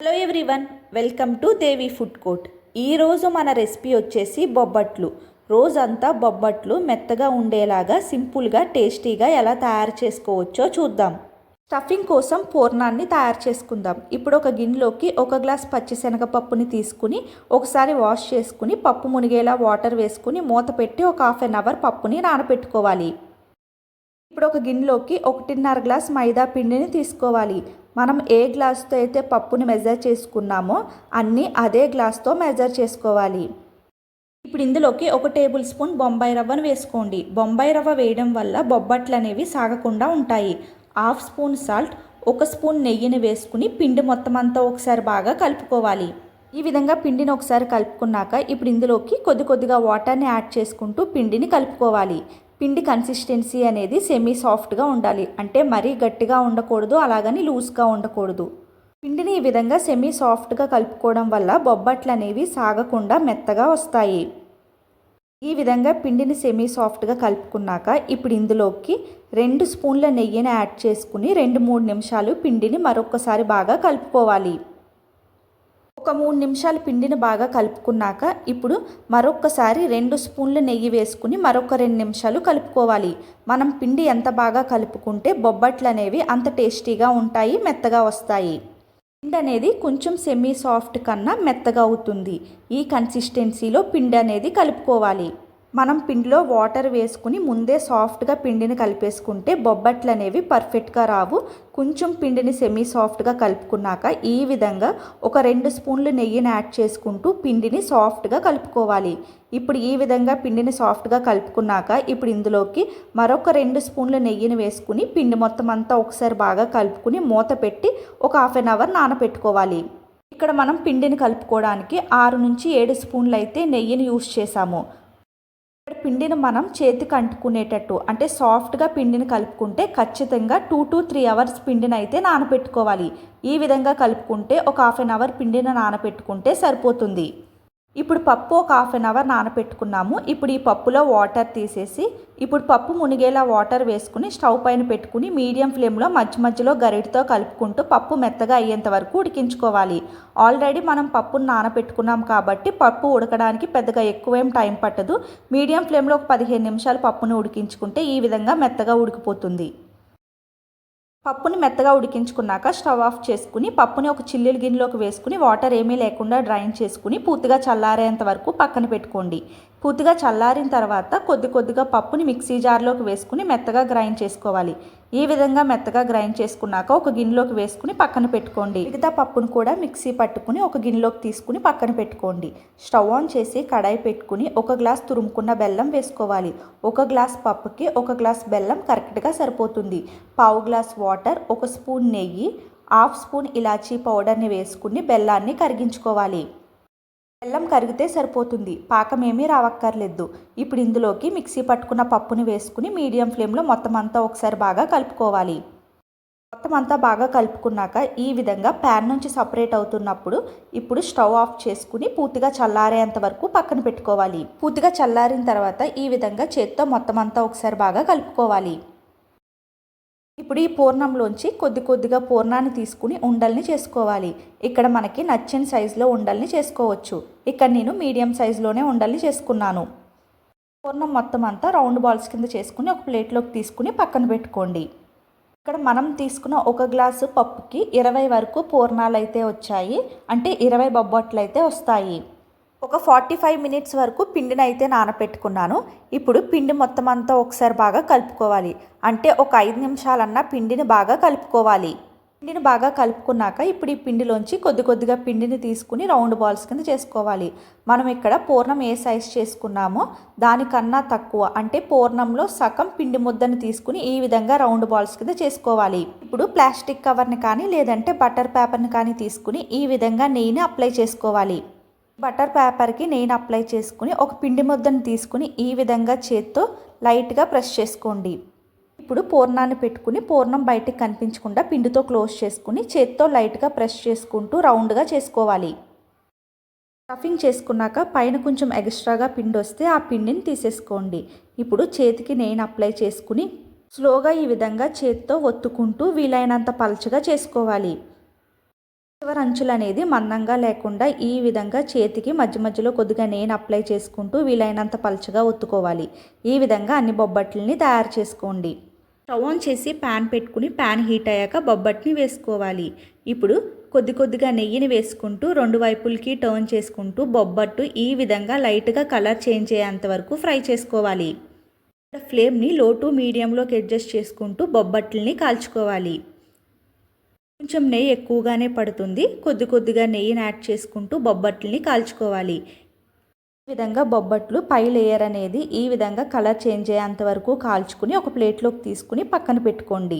Hello everyone welcome to Devi food court ఈరోజు మన recipe వచ్చేసి బొబ్బట్లు. రోజంతా బొబ్బట్లు మెత్తగా ఉండేలాగా సింపుల్గా టేస్టీగా ఎలా తయారు చేసుకోవచ్చో చూద్దాం. స్టఫింగ్ కోసం పూర్ణాన్ని తయారు చేసుకుందాం. ఇప్పుడు ఒక గిన్నెలోకి ఒక గ్లాస్ పచ్చిశనగపప్పుని తీసుకుని ఒకసారి వాష్ చేసుకుని పప్పు మునిగేలా వాటర్ వేసుకుని మూత పెట్టి ఒక హాఫ్ అన్ అవర్ పప్పుని నానబెట్టుకోవాలి. ఇప్పుడు ఒక గిన్నెలోకి ఒకటిన్నర గ్లాస్ మైదా పిండిని తీసుకోవాలి. మనం ఏ గ్లాస్తో అయితే పప్పుని మెజర్ చేసుకున్నామో అన్నీ అదే గ్లాస్తో మెజర్ చేసుకోవాలి. ఇప్పుడు ఇందులోకి ఒక టేబుల్ స్పూన్ బొంబాయి రవ్వను వేసుకోండి. బొంబాయి రవ్వ వేయడం వల్ల బొబ్బట్లు అనేవి సాగకుండా ఉంటాయి. హాఫ్ స్పూన్ సాల్ట్ ఒక స్పూన్ నెయ్యిని వేసుకుని పిండి మొత్తం అంతా ఒకసారి బాగా కలుపుకోవాలి. ఈ విధంగా పిండిని ఒకసారి కలుపుకున్నాక ఇప్పుడు ఇందులోకి కొద్ది కొద్దిగా వాటర్ని యాడ్ చేసుకుంటూ పిండిని కలుపుకోవాలి. పిండి కన్సిస్టెన్సీ అనేది సెమీ సాఫ్ట్గా ఉండాలి. అంటే మరీ గట్టిగా ఉండకూడదు అలాగని లూజ్గా ఉండకూడదు. పిండిని ఈ విధంగా సెమీ సాఫ్ట్గా కలుపుకోవడం వల్ల బొబ్బట్లు అనేవి సాగకుండా మెత్తగా వస్తాయి. ఈ విధంగా పిండిని సెమీ సాఫ్ట్గా కలుపుకున్నాక ఇప్పుడు ఇందులోకి రెండు స్పూన్ల నెయ్యిని యాడ్ చేసుకుని రెండు మూడు నిమిషాలు పిండిని మరొకసారి బాగా కలుపుకోవాలి. ఒక మూడు నిమిషాలు పిండిని బాగా కలుపుకున్నాక ఇప్పుడు మరొకసారి రెండు స్పూన్లు నెయ్యి వేసుకుని మరొక రెండు నిమిషాలు కలుపుకోవాలి. మనం పిండి ఎంత బాగా కలుపుకుంటే బొబ్బట్లు అనేవి అంత టేస్టీగా ఉంటాయి మెత్తగా వస్తాయి. పిండి అనేది కొంచెం సెమీ సాఫ్ట్ కన్నా మెత్తగా అవుతుంది. ఈ కన్సిస్టెన్సీలో పిండి అనేది కలుపుకోవాలి. మనం పిండిలో వాటర్ వేసుకుని ముందే సాఫ్ట్గా పిండిని కలిపేసుకుంటే బొబ్బట్లు అనేవి పర్ఫెక్ట్గా రావు. కొంచెం పిండిని సెమీ సాఫ్ట్గా కలుపుకున్నాక ఈ విధంగా ఒక రెండు స్పూన్లు నెయ్యిని యాడ్ చేసుకుంటూ పిండిని సాఫ్ట్గా కలుపుకోవాలి. ఇప్పుడు ఈ విధంగా పిండిని సాఫ్ట్గా కలుపుకున్నాక ఇప్పుడు ఇందులోకి మరొక రెండు స్పూన్ల నెయ్యిని వేసుకుని పిండి మొత్తం అంతా ఒకసారి బాగా కలుపుకుని మూత పెట్టి ఒక హాఫ్ అన్ అవర్ నానబెట్టుకోవాలి ఇక్కడ మనం పిండిని కలుపుకోవడానికి ఆరు నుంచి ఏడు స్పూన్లు అయితే నెయ్యిని యూస్ చేసాము పిండిని మనం చేతికి అంటుకునేటట్టు అంటే సాఫ్ట్గా పిండిని కలుపుకుంటే ఖచ్చితంగా టూ టు త్రీ అవర్స్ పిండిని అయితే నానబెట్టుకోవాలి ఈ విధంగా కలుపుకుంటే ఒక హాఫ్ అన్ అవర్ పిండిని నానబెట్టుకుంటే సరిపోతుంది. ఇప్పుడు పప్పు ఒక హాఫ్ అన్ అవర్ నానబెట్టుకున్నాము ఇప్పుడు ఈ పప్పులో వాటర్ తీసేసి ఇప్పుడు పప్పు మునిగేలా వాటర్ వేసుకుని స్టవ్ పైన పెట్టుకుని మీడియం ఫ్లేమ్లో మధ్య మధ్యలో గరిటితో కలుపుకుంటూ పప్పు మెత్తగా అయ్యేంత వరకు ఉడికించుకోవాలి. ఆల్రెడీ మనం పప్పును నానబెట్టుకున్నాం కాబట్టి పప్పు ఉడకడానికి పెద్దగా ఎక్కువేం టైం పట్టదు. మీడియం ఫ్లేమ్లో ఒక పదిహేను నిమిషాలు పప్పును ఉడికించుకుంటే ఈ విధంగా మెత్తగా ఉడికిపోతుంది. పప్పుని మెత్తగా ఉడికించుకున్నాక స్టవ్ ఆఫ్ చేసుకుని పప్పుని ఒక చిల్లుల గిన్నెలోకి వేసుకుని వాటర్ ఏమీ లేకుండా డ్రైన్ చేసుకుని పూర్తిగా చల్లారేంత వరకు పక్కన పెట్టుకోండి. పూర్తిగా చల్లారిన తర్వాత కొద్ది కొద్దిగా పప్పుని మిక్సీ జార్లోకి వేసుకుని మెత్తగా గ్రైండ్ చేసుకోవాలి. ఈ విధంగా మెత్తగా గ్రైండ్ చేసుకున్నాక ఒక గిన్నెలోకి వేసుకుని పక్కన పెట్టుకోండి. మిగతా పప్పును కూడా మిక్సీ పట్టుకుని ఒక గిన్నెలోకి తీసుకుని పక్కన పెట్టుకోండి. స్టవ్ ఆన్ చేసి కడాయి పెట్టుకుని ఒక గ్లాస్ తురుముకున్న బెల్లం వేసుకోవాలి. ఒక గ్లాస్ పప్పుకి ఒక గ్లాస్ బెల్లం కరెక్ట్గా సరిపోతుంది. పావు గ్లాస్ వాటర్ ఒక స్పూన్ నెయ్యి హాఫ్ స్పూన్ ఇలాచీ పౌడర్ని వేసుకుని బెల్లాన్ని కరిగించుకోవాలి. బెల్లం కరిగితే సరిపోతుంది. పాకం ఏమీ రావక్కర్లేదు. ఇప్పుడు ఇందులోకి మిక్సీ పట్టుకున్న పప్పుని వేసుకుని మీడియం ఫ్లేమ్లో మొత్తం అంతా ఒకసారి బాగా కలుపుకోవాలి. మొత్తం అంతా బాగా కలుపుకున్నాక ఈ విధంగా ప్యాన్ నుంచి సపరేట్ అవుతున్నప్పుడు ఇప్పుడు స్టవ్ ఆఫ్ చేసుకుని పూర్తిగా చల్లారేంత వరకు పక్కన పెట్టుకోవాలి. పూర్తిగా చల్లారిన తర్వాత ఈ విధంగా చేత్తో మొత్తం అంతా ఒకసారి బాగా కలుపుకోవాలి. ఇప్పుడు ఈ పూర్ణంలోంచి కొద్ది కొద్దిగా పూర్ణాన్ని తీసుకుని ఉండల్ని చేసుకోవాలి. ఇక్కడ మనకి నచ్చిన సైజులో ఉండల్ని చేసుకోవచ్చు. ఇక్కడ నేను మీడియం సైజులోనే ఉండల్ని చేసుకున్నాను. పూర్ణం మొత్తం అంతా రౌండ్ బాల్స్ కింద చేసుకుని ఒక ప్లేట్లోకి తీసుకుని పక్కన పెట్టుకోండి. ఇక్కడ మనం తీసుకున్న ఒక గ్లాసు పప్పుకి ఇరవై వరకు పూర్ణాలు అయితే వచ్చాయి. అంటే ఇరవై బొబ్బట్లు అయితే వస్తాయి. ఒక ఫార్టీ ఫైవ్ మినిట్స్ వరకు పిండిని అయితే నానపెట్టుకున్నాను. ఇప్పుడు పిండి మొత్తం అంతా ఒకసారి బాగా కలుపుకోవాలి. అంటే ఒక ఐదు నిమిషాలన్నా పిండిని బాగా కలుపుకోవాలి. పిండిని బాగా కలుపుకున్నాక ఇప్పుడు ఈ పిండిలోంచి కొద్ది కొద్దిగా పిండిని తీసుకుని రౌండ్ బాల్స్ కింద చేసుకోవాలి. మనం ఇక్కడ పూర్ణం ఏ సైజ్ చేసుకున్నామో దానికన్నా తక్కువ. అంటే పూర్ణంలో సగం పిండి ముద్దను తీసుకుని ఈ విధంగా రౌండ్ బాల్స్ కింద చేసుకోవాలి. ఇప్పుడు ప్లాస్టిక్ కవర్ని కానీ లేదంటే బటర్ పేపర్ని కానీ తీసుకుని ఈ విధంగా నెయ్యిని అప్లై చేసుకోవాలి. బటర్ పేపర్కి నేను అప్లై చేసుకుని ఒక పిండి ముద్దను తీసుకుని ఈ విధంగా చేత్తో లైట్గా ప్రెస్ చేసుకోండి. ఇప్పుడు పూర్ణాన్ని పెట్టుకుని పూర్ణం బయటికి కనిపించకుండా పిండితో క్లోజ్ చేసుకుని చేత్తో లైట్గా ప్రెస్ చేసుకుంటూ రౌండ్గా చేసుకోవాలి. స్టఫింగ్ చేసుకున్నాక పైన కొంచెం ఎక్స్ట్రాగా పిండి వస్తే ఆ పిండిని తీసేసుకోండి. ఇప్పుడు చేతికి నేను అప్లై చేసుకుని స్లోగా ఈ విధంగా చేత్తో ఒత్తుకుంటూ వీలైనంత పలచగా చేసుకోవాలి. చివరి అంచులు అనేది మందంగా లేకుండా ఈ విధంగా చేతికి మధ్య మధ్యలో కొద్దిగా నేను అప్లై చేసుకుంటూ వీలైనంత పలుచగా ఒత్తుకోవాలి. ఈ విధంగా అన్ని బొబ్బట్లని తయారు చేసుకోండి. స్టవ్ ఆన్ చేసి ప్యాన్ పెట్టుకుని ప్యాన్ హీట్ అయ్యాక బొబ్బట్ని వేసుకోవాలి. ఇప్పుడు కొద్ది కొద్దిగా నెయ్యిని వేసుకుంటూ రెండు వైపులకి టర్న్ చేసుకుంటూ బొబ్బట్టు ఈ విధంగా లైట్గా కలర్ చేంజ్ అయ్యేంత వరకు ఫ్రై చేసుకోవాలి. ఫ్లేమ్ని లో టు మీడియంలోకి అడ్జస్ట్ చేసుకుంటూ బొబ్బట్లని కాల్చుకోవాలి. కొంచెం నెయ్యి ఎక్కువగానే పడుతుంది. కొద్ది కొద్దిగా నెయ్యిని యాడ్ చేసుకుంటూ బొబ్బట్లని కాల్చుకోవాలి. ఈ విధంగా బొబ్బట్లు పై లేయర్ అనేది ఈ విధంగా కలర్ చేంజ్ అయ్యేంత వరకు కాల్చుకుని ఒక ప్లేట్లోకి తీసుకుని పక్కన పెట్టుకోండి.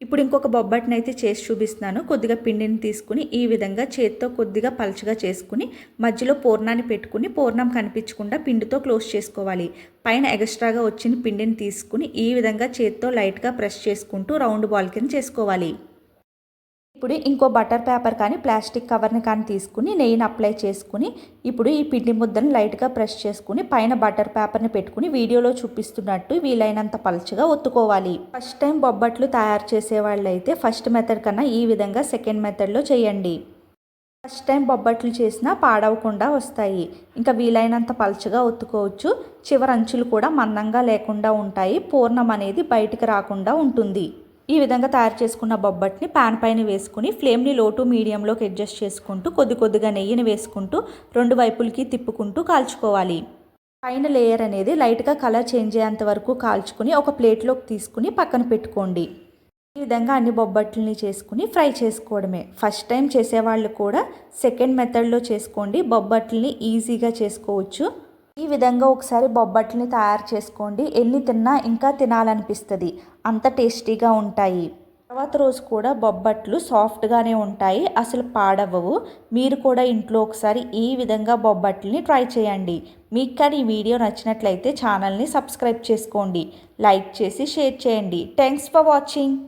ఇప్పుడు ఇంకొక బొబ్బట్ని అయితే చేసి చూపిస్తున్నాను. కొద్దిగా పిండిని తీసుకుని ఈ విధంగా చేత్తో కొద్దిగా పలచగా చేసుకుని మధ్యలో పూర్ణాన్ని పెట్టుకుని పూర్ణం కనిపించకుండా పిండితో క్లోజ్ చేసుకోవాలి. పైన ఎక్స్ట్రాగా వచ్చిన పిండిని తీసుకుని ఈ విధంగా చేత్తో లైట్గా ప్రెస్ చేసుకుంటూ రౌండ్ బాల్ కింద చేసుకోవాలి. ఇప్పుడు ఇంకో బటర్ పేపర్ కానీ ప్లాస్టిక్ కవర్ని కానీ తీసుకుని నెయ్యిని అప్లై చేసుకుని ఇప్పుడు ఈ పిండి ముద్దను లైట్గా ప్రెస్ చేసుకుని పైన బటర్ పేపర్ని పెట్టుకుని వీడియోలో చూపిస్తున్నట్టు వీలైనంత పలుచగా ఒత్తుకోవాలి. ఫస్ట్ టైం బొబ్బట్లు తయారు చేసేవాళ్ళు అయితే ఫస్ట్ మెథడ్ కన్నా ఈ విధంగా సెకండ్ మెథడ్లో చేయండి. ఫస్ట్ టైం బొబ్బట్లు చేసినా పాడవకుండా వస్తాయి. ఇంకా వీలైనంత పలుచగా ఒత్తుకోవచ్చు. చివరంచులు కూడా మందంగా లేకుండా ఉంటాయి. పూర్ణం అనేది బయటికి రాకుండా ఉంటుంది. ఈ విధంగా తయారు చేసుకున్న బొబ్బట్ని పాన్ పైన వేసుకుని ఫ్లేమ్ని లో టు మీడియంలోకి అడ్జస్ట్ చేసుకుంటూ కొద్ది కొద్దిగా నెయ్యిని వేసుకుంటూ రెండు వైపులకి తిప్పుకుంటూ కాల్చుకోవాలి. పైన లేయర్ అనేది లైట్గా కలర్ చేంజ్ అయ్యేంత వరకు కాల్చుకుని ఒక ప్లేట్లోకి తీసుకుని పక్కన పెట్టుకోండి. ఈ విధంగా అన్ని బొబ్బట్లని చేసుకుని ఫ్రై చేసుకోవడమే. ఫస్ట్ టైం చేసేవాళ్ళు కూడా సెకండ్ మెథడ్లో చేసుకోండి. బొబ్బట్లని ఈజీగా చేసుకోవచ్చు. ఈ విధంగా ఒకసారి బొబ్బట్లని తయారు చేసుకోండి. ఎన్ని తిన్నా ఇంకా తినాలనిపిస్తుంది. అంత టేస్టీగా ఉంటాయి. తర్వాత రోజు కూడా బొబ్బట్లు సాఫ్ట్గానే ఉంటాయి. అసలు పాడవవు మీరు కూడా ఇంట్లో ఒకసారి ఈ విధంగా బొబ్బట్లని ట్రై చేయండి. మీకు కానీ ఈ వీడియో నచ్చినట్లయితే ఛానల్ని సబ్స్క్రైబ్ చేసుకోండి. లైక్ చేసి షేర్ చేయండి. Thanks for watching.